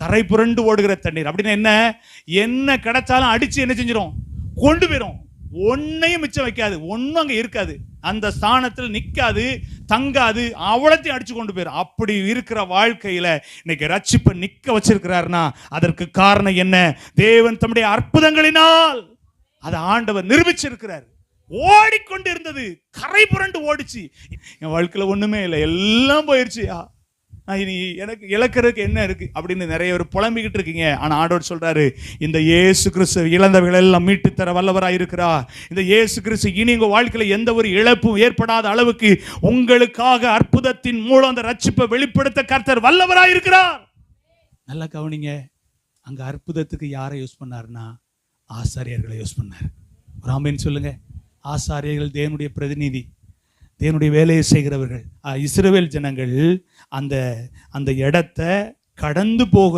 கரை புரண்டு ஓடுகிற தண்ணீர். அப்படின்னு என்ன? என்ன கிடைச்சாலும் அடித்து என்ன செஞ்சிடும் கொண்டு போயிடும் ஒன்னையும் மிச்சம் வைக்காது. ஒன்றும் அங்கே இருக்காது. அந்த ஸ்தானத்தில் நிற்காது தங்காது அவ்வளோத்தையும் அடிச்சு கொண்டு போயிடும் அப்படி இருக்கிற வாழ்க்கையில் இன்னைக்கு ரட்சிப்பை நிற்க வச்சிருக்கிறாருன்னா அதற்கு காரணம் என்ன? தேவன் தம்முடைய அற்புதங்களினால் அதை ஆண்டவர் நிரூபிச்சிருக்கிறார். ஓடிக்கொண்டு இருந்தது. கரை புரண்டு ஓடிச்சு. என் வாழ்க்கையில் ஒன்றுமே இல்லை. எல்லாம் போயிடுச்சு இனி எனக்கு இழக்கிறதுக்கு என்ன இருக்கு? அப்படின்னு நிறைய பேர் புலம்பிக்கிட்டு இருக்கீங்க. ஆனா ஆண்டவர் சொல்றாரு இந்த இயேசு கிறிஸ்து இழந்தவர்கள் எல்லாம் மீட்டு தர வல்லவராக இருக்கிறா இந்த ஏசு கிறிஸ்து இனி உங்க வாழ்க்கையில எந்த ஒரு இழப்பும் ஏற்படாத அளவுக்கு உங்களுக்காக அற்புதத்தின் மூலம் அந்த ரட்சிப்பை வெளிப்படுத்த கர்த்தர் வல்லவராக இருக்கிறார். நல்லா கவனிங்க. அங்க அற்புதத்துக்கு யாரை யூஸ் பண்ணார்னா ஆசாரியர்களை யூஸ் பண்ணார். ஒரு சொல்லுங்க. ஆசாரியர்கள் தேவனுடைய பிரதிநிதி. தேவனுடைய வேலையை செய்கிறவர்கள். ஆ, இஸ்ரவேல் ஜனங்கள் அந்த அந்த இடத்த கடந்து போகிற